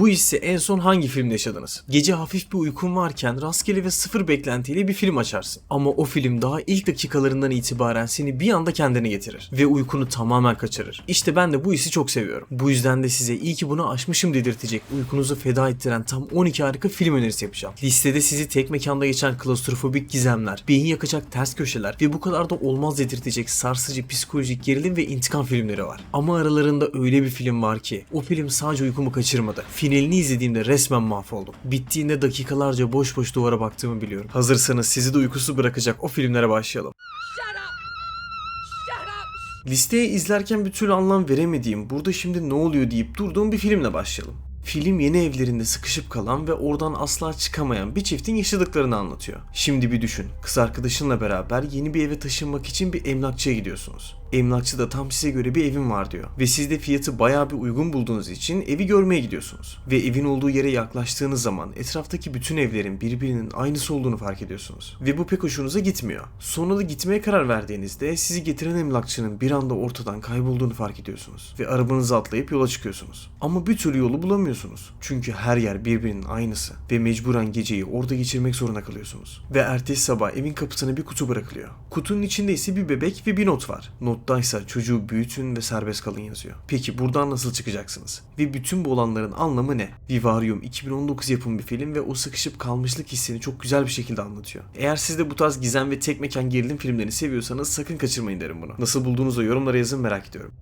Bu hissi en son hangi filmde yaşadınız? Gece hafif bir uykun varken rastgele ve sıfır beklentiyle bir film açarsın. Ama o film daha ilk dakikalarından itibaren seni bir anda kendine getirir ve uykunu tamamen kaçırır. İşte ben de bu hissi çok seviyorum. Bu yüzden de size iyi ki bunu aşmışım dedirtecek uykunuzu feda ettiren tam 12 harika film önerisi yapacağım. Listede sizi tek mekanda geçen klostrofobik gizemler, beyin yakacak ters köşeler ve bu kadar da olmaz dedirtecek sarsıcı psikolojik gerilim ve intikam filmleri var. Ama aralarında öyle bir film var ki o film sadece uykumu kaçırmadı. Finalini izlediğimde resmen mahvoldum. Bittiğinde dakikalarca boş boş duvara baktığımı biliyorum. Hazırsanız sizi de uykusu bırakacak o filmlere başlayalım. Listeye izlerken bir türlü anlam veremediğim, burada şimdi ne oluyor deyip durduğum bir filmle başlayalım. Film yeni evlerinde sıkışıp kalan ve oradan asla çıkamayan bir çiftin yaşadıklarını anlatıyor. Şimdi bir düşün. Kız arkadaşınla beraber yeni bir eve taşınmak için bir emlakçıya gidiyorsunuz. Emlakçı da tam size göre bir evim var diyor. Ve siz de fiyatı bayağı bir uygun bulduğunuz için evi görmeye gidiyorsunuz. Ve evin olduğu yere yaklaştığınız zaman etraftaki bütün evlerin birbirinin aynısı olduğunu fark ediyorsunuz. Ve bu pek hoşunuza gitmiyor. Sonra da gitmeye karar verdiğinizde sizi getiren emlakçının bir anda ortadan kaybolduğunu fark ediyorsunuz. Ve arabanızı atlayıp yola çıkıyorsunuz. Ama bir türlü yolu bulamıyorsunuz. Çünkü her yer birbirinin aynısı. Ve mecburen geceyi orada geçirmek zorunda kalıyorsunuz. Ve ertesi sabah evin kapısına bir kutu bırakılıyor. Kutunun içinde ise bir bebek ve bir not var. Nottaysa çocuğu büyütün ve serbest kalın yazıyor. Peki buradan nasıl çıkacaksınız? Ve bütün bu olanların anlamı ne? Vivarium 2019 yapımı bir film ve o sıkışıp kalmışlık hissini çok güzel bir şekilde anlatıyor. Eğer siz de bu tarz gizem ve tek mekan gerilim filmlerini seviyorsanız sakın kaçırmayın derim bunu. Nasıl bulduğunuzu yorumlara yazın merak ediyorum.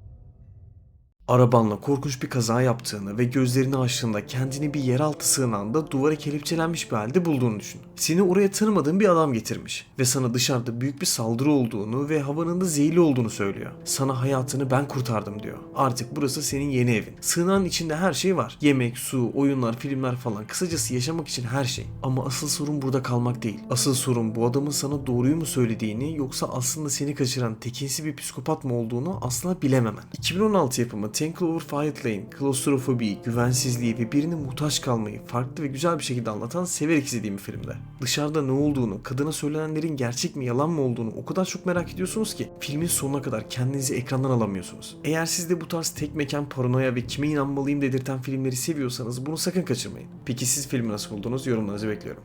Arabanla korkunç bir kaza yaptığını ve gözlerini açtığında kendini bir yeraltı sığınağında duvara kelepçelenmiş bir halde bulduğunu düşün. Seni oraya tanımadığın bir adam getirmiş ve sana dışarıda büyük bir saldırı olduğunu ve havanın da zehirli olduğunu söylüyor. Sana hayatını ben kurtardım diyor. Artık burası senin yeni evin. Sığınağın içinde her şey var. Yemek, su, oyunlar, filmler falan. Kısacası yaşamak için her şey. Ama asıl sorun burada kalmak değil. Asıl sorun bu adamın sana doğruyu mu söylediğini yoksa aslında seni kaçıran tekinsi bir psikopat mı olduğunu asla bilememen. 2016 yapımı Ten Cloverfield Lane, klostrofobiyi, güvensizliği ve birine muhtaç kalmayı farklı ve güzel bir şekilde anlatan severek izlediğim bir filmde. Dışarıda ne olduğunu, kadına söylenenlerin gerçek mi yalan mı olduğunu o kadar çok merak ediyorsunuz ki filmin sonuna kadar kendinizi ekrandan alamıyorsunuz. Eğer siz de bu tarz tek mekan paranoya ve kime inanmalıyım dedirten filmleri seviyorsanız bunu sakın kaçırmayın. Peki siz filmi nasıl buldunuz? Yorumlarınızı bekliyorum.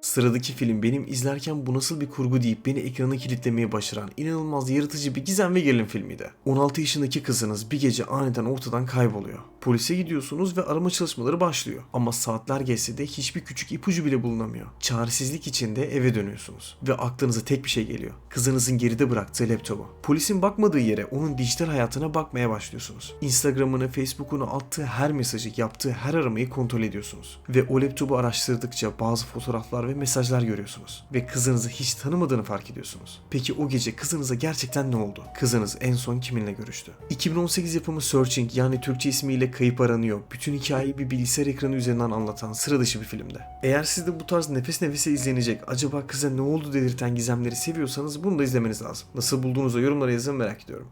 Sıradaki film benim izlerken bu nasıl bir kurgu deyip beni ekrana kilitlemeye başaran inanılmaz yaratıcı bir gizem ve gerilim filmiydi. 16 yaşındaki kızınız bir gece aniden ortadan kayboluyor. Polise gidiyorsunuz ve arama çalışmaları başlıyor. Ama saatler geçse de hiçbir küçük ipucu bile bulunamıyor. Çaresizlik içinde eve dönüyorsunuz. Ve aklınıza tek bir şey geliyor. Kızınızın geride bıraktığı laptopu. Polisin bakmadığı yere onun dijital hayatına bakmaya başlıyorsunuz. Instagram'ını, Facebook'unu attığı her mesajı, yaptığı her aramayı kontrol ediyorsunuz. Ve o laptopu araştırdıkça bazı fotoğraflar ve mesajlar görüyorsunuz. Ve kızınızı hiç tanımadığını fark ediyorsunuz. Peki o gece kızınıza gerçekten ne oldu? Kızınız en son kiminle görüştü? 2018 yapımı Searching yani Türkçe ismiyle Kayıp Aranıyor. Bütün hikayeyi bir bilgisayar ekranı üzerinden anlatan sıra dışı bir filmde. Eğer siz de bu tarz nefes nefese izlenecek acaba kıza ne oldu dedirten gizemleri seviyorsanız bunu da izlemeniz lazım. Nasıl bulduğunuzu yorumlara yazın merak ediyorum.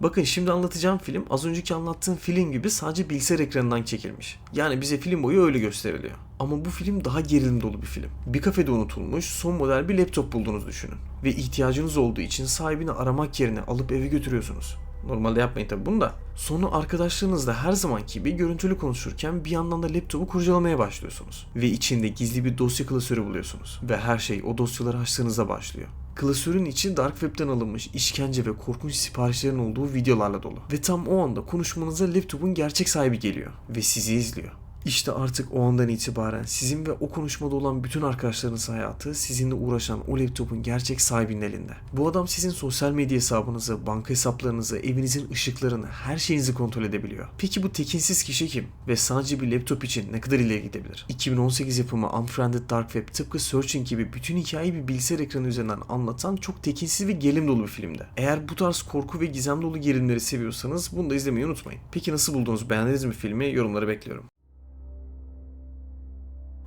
Bakın şimdi anlatacağım film az önceki anlattığım film gibi sadece bilgisayar ekranından çekilmiş. Yani bize film boyu öyle gösteriliyor. Ama bu film daha gerilim dolu bir film. Bir kafede unutulmuş son model bir laptop bulduğunuzu düşünün. Ve ihtiyacınız olduğu için sahibini aramak yerine alıp eve götürüyorsunuz. Normalde yapmayın tabi bunu da. Sonra arkadaşlarınızla her zamanki gibi görüntülü konuşurken bir yandan da laptopu kurcalamaya başlıyorsunuz. Ve içinde gizli bir dosya klasörü buluyorsunuz. Ve her şey o dosyaları açtığınızda başlıyor. Klasörün içi Dark Web'den alınmış işkence ve korkunç siparişlerin olduğu videolarla dolu. Ve tam o anda konuşmanıza laptopun gerçek sahibi geliyor ve sizi izliyor. İşte artık o andan itibaren sizin ve o konuşmada olan bütün arkadaşlarınız hayatı sizinle uğraşan o laptopun gerçek sahibinin elinde. Bu adam sizin sosyal medya hesabınızı, banka hesaplarınızı, evinizin ışıklarını, her şeyinizi kontrol edebiliyor. Peki bu tekinsiz kişi kim? Ve sadece bir laptop için ne kadar ileri gidebilir? 2018 yapımı Unfriended Dark Web tıpkı Searching gibi bütün hikayeyi bir bilgisayar ekranı üzerinden anlatan çok tekinsiz ve gerilim dolu bir filmde. Eğer bu tarz korku ve gizem dolu gerilimleri seviyorsanız bunu da izlemeyi unutmayın. Peki nasıl buldunuz? Beğendiniz mi filmi? Yorumları bekliyorum.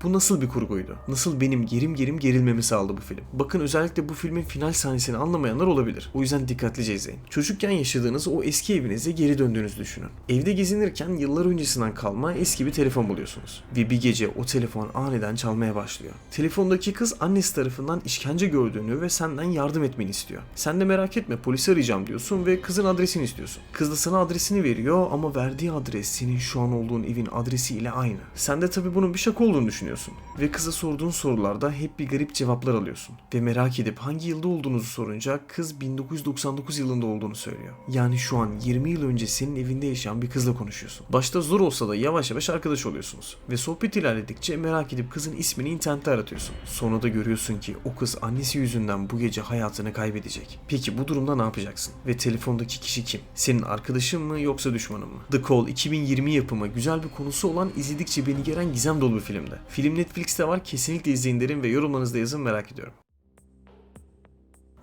Bu nasıl bir kurguydu? Nasıl benim gerim gerim gerilmemi sağladı bu film? Bakın özellikle bu filmin final sahnesini anlamayanlar olabilir. O yüzden dikkatlice izleyin. Çocukken yaşadığınız o eski evinize geri döndüğünüzü düşünün. Evde gezinirken yıllar öncesinden kalma eski bir telefon buluyorsunuz. Ve bir gece o telefon aniden çalmaya başlıyor. Telefondaki kız annesi tarafından işkence gördüğünü ve senden yardım etmeni istiyor. Sen de merak etme polisi arayacağım diyorsun ve kızın adresini istiyorsun. Kız da sana adresini veriyor ama verdiği adres senin şu an olduğun evin adresiyle aynı. Sen de tabii bunun bir şaka olduğunu düşünüyorsun. Ve kıza sorduğun sorularda hep bir garip cevaplar alıyorsun. Ve merak edip hangi yılda olduğunuzu sorunca kız 1999 yılında olduğunu söylüyor. Yani şu an 20 yıl önce senin evinde yaşayan bir kızla konuşuyorsun. Başta zor olsa da yavaş yavaş arkadaş oluyorsunuz. Ve sohbet ilerledikçe merak edip kızın ismini internette aratıyorsun. Sonra da görüyorsun ki o kız annesi yüzünden bu gece hayatını kaybedecek. Peki bu durumda ne yapacaksın? Ve telefondaki kişi kim? Senin arkadaşın mı yoksa düşmanın mı? The Call 2020 yapımı güzel bir konusu olan izledikçe beni geren gizem dolu bir filmdi. Film Netflix'te var kesinlikle izleyin derim ve yorumlarınızda yazın merak ediyorum.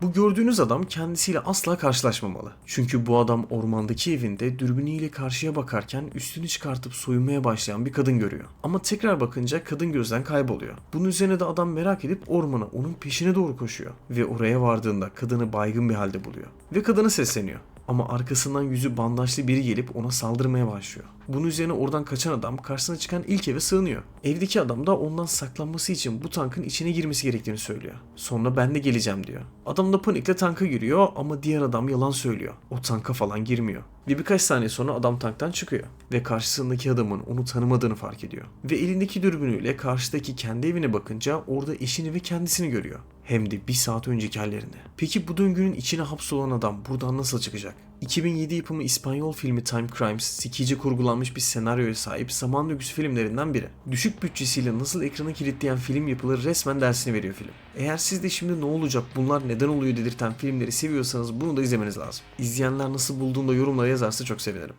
Bu gördüğünüz adam kendisiyle asla karşılaşmamalı. Çünkü bu adam ormandaki evinde dürbünüyle karşıya bakarken üstünü çıkartıp soyunmaya başlayan bir kadın görüyor. Ama tekrar bakınca kadın gözden kayboluyor. Bunun üzerine de adam merak edip ormana onun peşine doğru koşuyor. Ve oraya vardığında kadını baygın bir halde buluyor. Ve kadına sesleniyor. Ama arkasından yüzü bandajlı biri gelip ona saldırmaya başlıyor. Bunun üzerine oradan kaçan adam karşısına çıkan ilk eve sığınıyor. Evdeki adam da ondan saklanması için bu tankın içine girmesi gerektiğini söylüyor. Sonra ben de geleceğim diyor. Adam da panikle tanka giriyor ama diğer adam yalan söylüyor. O tanka falan girmiyor. Ve birkaç saniye sonra adam tanktan çıkıyor. Ve karşısındaki adamın onu tanımadığını fark ediyor. Ve elindeki dürbünüyle karşıdaki kendi evine bakınca orada eşini ve kendisini görüyor. Hem de bir saat önceki hallerini. Peki bu döngünün içine hapsolan adam buradan nasıl çıkacak? 2007 yapımı İspanyol filmi Time Crimes, sikici kurgulanmış bir senaryoya sahip zaman döngüsü filmlerinden biri. Düşük bütçesiyle nasıl ekrana kilitleyen film yapılır resmen dersini veriyor film. Eğer siz de şimdi ne olacak bunlar neden oluyor dedirten filmleri seviyorsanız bunu da izlemeniz lazım. İzleyenler nasıl bulduğunda yorumlara yazarsa çok sevinirim.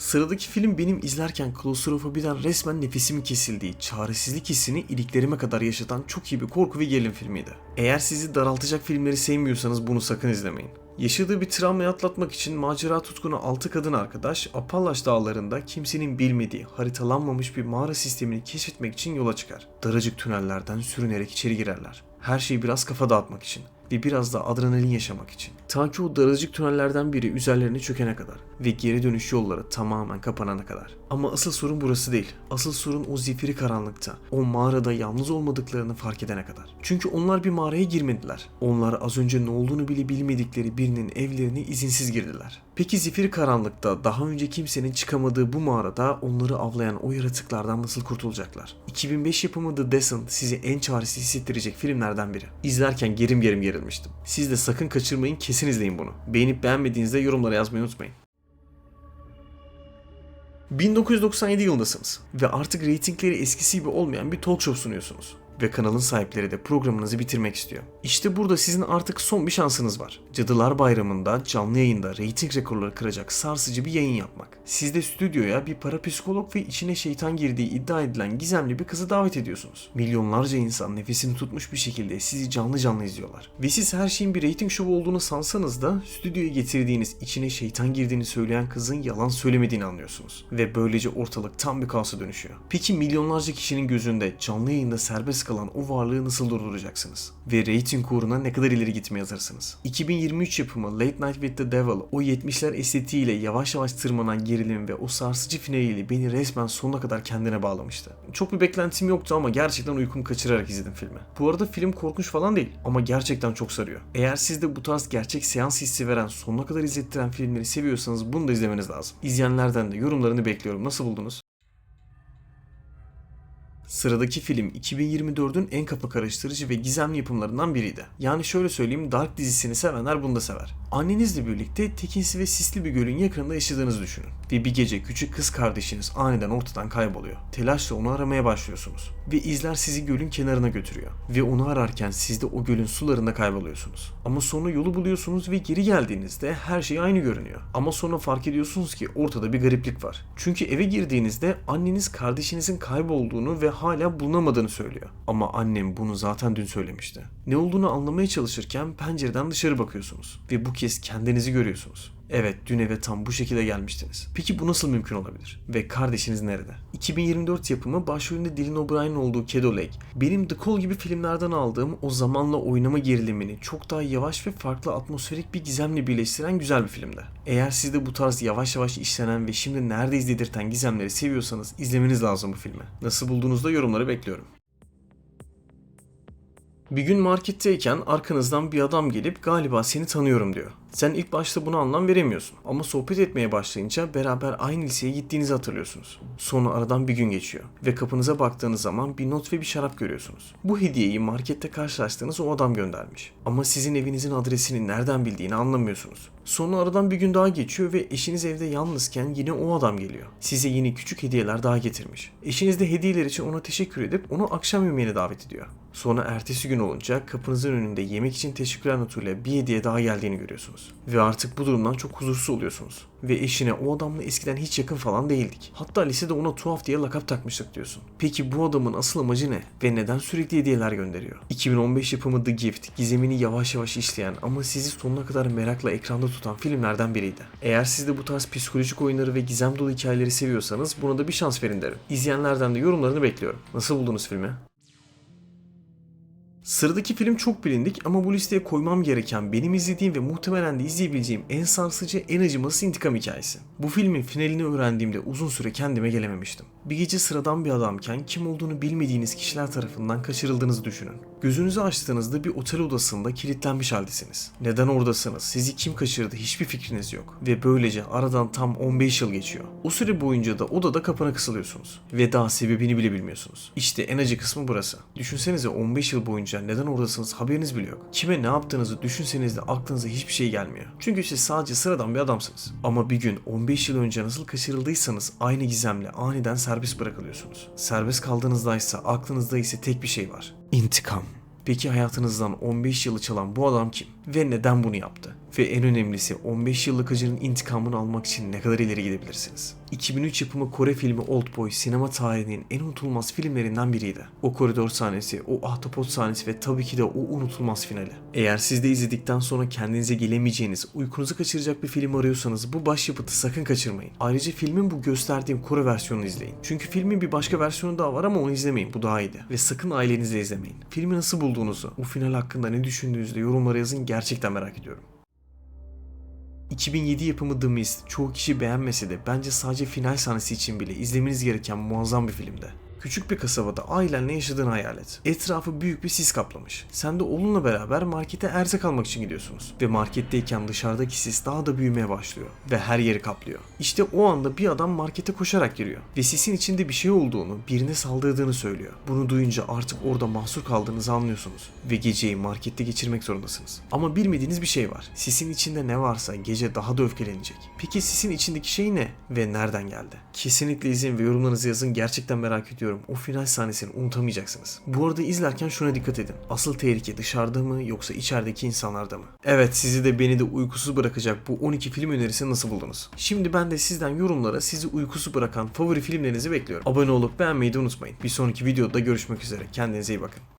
Sıradaki film benim izlerken klostrofobiden resmen nefesimin kesildiği, çaresizlik hissini iliklerime kadar yaşatan çok iyi bir korku ve gerilim filmiydi. Eğer sizi daraltacak filmleri sevmiyorsanız bunu sakın izlemeyin. Yaşadığı bir travmayı atlatmak için macera tutkunu 6 kadın arkadaş Appalaş dağlarında kimsenin bilmediği, haritalanmamış bir mağara sistemini keşfetmek için yola çıkar. Daracık tünellerden sürünerek içeri girerler. Her şeyi biraz kafa dağıtmak için ve biraz da adrenalin yaşamak için. Ta ki o daracık tünellerden biri üzerlerine çökene kadar ve geri dönüş yolları tamamen kapanana kadar. Ama asıl sorun burası değil. Asıl sorun o zifiri karanlıkta, o mağarada yalnız olmadıklarını fark edene kadar. Çünkü onlar bir mağaraya girmediler. Onlar az önce ne olduğunu bile bilmedikleri birinin evlerine izinsiz girdiler. Peki zifiri karanlıkta daha önce kimsenin çıkamadığı bu mağarada onları avlayan o yaratıklardan nasıl kurtulacaklar? 2005 yapımı The Descent sizi en çaresiz hissettirecek filmlerden biri. İzlerken gerim gerim gerilmiştim. Siz de sakın kaçırmayın kesin izleyin bunu. Beğenip beğenmediğinizde yorumlara yazmayı unutmayın. 1997 yılındasınız ve artık reytingleri eskisi gibi olmayan bir talk show sunuyorsunuz ve kanalın sahipleri de programınızı bitirmek istiyor. İşte burada sizin artık son bir şansınız var. Cadılar Bayramı'nda canlı yayında reyting rekorları kıracak sarsıcı bir yayın yapmak. Siz de stüdyoya bir parapsikolog ve içine şeytan girdiği iddia edilen gizemli bir kızı davet ediyorsunuz. Milyonlarca insan nefesini tutmuş bir şekilde sizi canlı canlı izliyorlar. Ve siz her şeyin bir reyting şovu olduğunu sansanız da stüdyoya getirdiğiniz içine şeytan girdiğini söyleyen kızın yalan söylemediğini anlıyorsunuz. Ve böylece ortalık tam bir kaosa dönüşüyor. Peki milyonlarca kişinin gözünde canlı yayında serbest kalan o varlığı nasıl durduracaksınız? Ve reyting uğruna ne kadar ileri gitmeye hazırsınız? 2023 yapımı Late Night with the Devil o 70'ler estetiğiyle yavaş yavaş tırmanan gerilim ve o sarsıcı finaliyle beni resmen sonuna kadar kendine bağlamıştı. Çok bir beklentim yoktu ama gerçekten uykumu kaçırarak izledim filmi. Bu arada film korkunç falan değil ama gerçekten çok sarıyor. Eğer siz de bu tarz gerçek seans hissi veren sonuna kadar izlettiren filmleri seviyorsanız bunu da izlemeniz lazım. İzleyenlerden de yorumlarını bekliyorum. Nasıl buldunuz? Sıradaki film 2024'ün en kafa karıştırıcı ve gizemli yapımlarından biriydi. Yani şöyle söyleyeyim Dark dizisini sevenler bunu da sever. Annenizle birlikte tekinsi ve sisli bir gölün yakınında yaşadığınızı düşünün. Ve bir gece küçük kız kardeşiniz aniden ortadan kayboluyor. Telaşla onu aramaya başlıyorsunuz. Ve izler sizi gölün kenarına götürüyor. Ve onu ararken siz de o gölün sularında kayboluyorsunuz. Ama sonra yolu buluyorsunuz ve geri geldiğinizde her şey aynı görünüyor. Ama sonra fark ediyorsunuz ki ortada bir gariplik var. Çünkü eve girdiğinizde anneniz kardeşinizin kaybolduğunu ve hala bulunamadığını söylüyor. Ama annem bunu zaten dün söylemişti. Ne olduğunu anlamaya çalışırken pencereden dışarı bakıyorsunuz ve bu kez kendinizi görüyorsunuz. Evet dün eve tam bu şekilde gelmiştiniz. Peki bu nasıl mümkün olabilir? Ve kardeşiniz nerede? 2024 yapımı başrolünde Dylan O'Brien'in olduğu Kedo Lake, benim The Call gibi filmlerden aldığım o zamanla oynama gerilimini çok daha yavaş ve farklı atmosferik bir gizemle birleştiren güzel bir filmdi. Eğer siz de bu tarz yavaş yavaş işlenen ve şimdi neredeyiz dedirten gizemleri seviyorsanız izlemeniz lazım bu filmi. Nasıl bulduğunuzda yorumları bekliyorum. Bir gün marketteyken arkanızdan bir adam gelip galiba seni tanıyorum diyor. Sen ilk başta buna anlam veremiyorsun ama sohbet etmeye başlayınca beraber aynı liseye gittiğinizi hatırlıyorsunuz. Sonra aradan bir gün geçiyor ve kapınıza baktığınız zaman bir not ve bir şarap görüyorsunuz. Bu hediyeyi markette karşılaştığınız o adam göndermiş. Ama sizin evinizin adresini nereden bildiğini anlamıyorsunuz. Sonra aradan bir gün daha geçiyor ve eşiniz evde yalnızken yine o adam geliyor. Size yeni küçük hediyeler daha getirmiş. Eşiniz de hediyeler için ona teşekkür edip onu akşam yemeğine davet ediyor. Sonra ertesi gün olunca kapınızın önünde yemek için teşekkürler notuyla bir hediye daha geldiğini görüyorsunuz. Ve artık bu durumdan çok huzursuz oluyorsunuz. Ve eşine o adamla eskiden hiç yakın falan değildik. Hatta lisede ona tuhaf diye lakap takmıştık diyorsun. Peki bu adamın asıl amacı ne? Ve neden sürekli hediyeler gönderiyor? 2015 yapımı The Gift, gizemini yavaş yavaş işleyen ama sizi sonuna kadar merakla ekranda tutan filmlerden biriydi. Eğer siz de bu tarz psikolojik oyunları ve gizem dolu hikayeleri seviyorsanız buna da bir şans verin derim. İzleyenlerden de yorumlarını bekliyorum. Nasıl buldunuz filmi? Sıradaki film çok bilindik ama bu listeye koymam gereken benim izlediğim ve muhtemelen de izleyebileceğim en sarsıcı, en acımasız intikam hikayesi. Bu filmin finalini öğrendiğimde uzun süre kendime gelememiştim. Bir gece sıradan bir adamken kim olduğunu bilmediğiniz kişiler tarafından kaçırıldığınızı düşünün. Gözünüzü açtığınızda bir otel odasında kilitlenmiş haldesiniz. Neden oradasınız? Sizi kim kaçırdı? Hiçbir fikriniz yok. Ve böylece aradan tam 15 yıl geçiyor. O süre boyunca da odada kapana kısılıyorsunuz. Ve daha sebebini bile bilmiyorsunuz. İşte en acı kısmı burası. Düşünsenize 15 yıl boyunca neden oradasınız haberiniz bile yok. Kime ne yaptığınızı düşünseniz de aklınıza hiçbir şey gelmiyor. Çünkü siz sadece sıradan bir adamsınız. Ama bir gün 15 yıl önce nasıl kaçırıldıysanız aynı gizemle aniden serbest bırakılıyorsunuz. Serbest kaldığınızda ise aklınızda ise tek bir şey var. İntikam. Peki hayatınızdan 15 yılı çalan bu adam kim? Ve neden bunu yaptı? Ve en önemlisi 15 yıllık acının intikamını almak için ne kadar ileri gidebilirsiniz? 2003 yapımı Kore filmi Oldboy sinema tarihinin en unutulmaz filmlerinden biriydi. O koridor sahnesi, o ahtapot sahnesi ve tabii ki de o unutulmaz finali. Eğer siz de izledikten sonra kendinize gelemeyeceğiniz, uykunuzu kaçıracak bir film arıyorsanız bu başyapıtı sakın kaçırmayın. Ayrıca filmin bu gösterdiğim Kore versiyonunu izleyin. Çünkü filmin bir başka versiyonu daha var ama onu izlemeyin. Bu daha iyiydi. Ve sakın ailenizle izlemeyin. Filmi nasıl bulduğunuzu, bu final hakkında ne düşündüğünüzü de yorumlara yazın. Gerçekten merak ediyorum. 2007 yapımı The Mist çoğu kişi beğenmese de bence sadece final sahnesi için bile izlemeniz gereken muazzam bir filmdi. Küçük bir kasabada ailenle yaşadığını hayal et. Etrafı büyük bir sis kaplamış. Sen de oğlunla beraber markete erzak almak için gidiyorsunuz. Ve marketteyken dışarıdaki sis daha da büyümeye başlıyor. Ve her yeri kaplıyor. İşte o anda bir adam markete koşarak giriyor. Ve sisin içinde bir şey olduğunu, birine saldırdığını söylüyor. Bunu duyunca artık orada mahsur kaldığınızı anlıyorsunuz. Ve geceyi markette geçirmek zorundasınız. Ama bilmediğiniz bir şey var. Sisin içinde ne varsa gece daha da öfkelenecek. Peki sisin içindeki şey ne? Ve nereden geldi? Kesinlikle izleyin ve yorumlarınızı yazın. Gerçekten merak ediyorum. O final sahnesini unutamayacaksınız. Bu arada izlerken şuna dikkat edin. Asıl tehlike dışarıda mı yoksa içerideki insanlarda mı? Evet sizi de beni de uykusuz bırakacak bu 12 film önerisini nasıl buldunuz? Şimdi ben de sizden yorumlara sizi uykusuz bırakan favori filmlerinizi bekliyorum. Abone olup beğenmeyi de unutmayın. Bir sonraki videoda görüşmek üzere. Kendinize iyi bakın.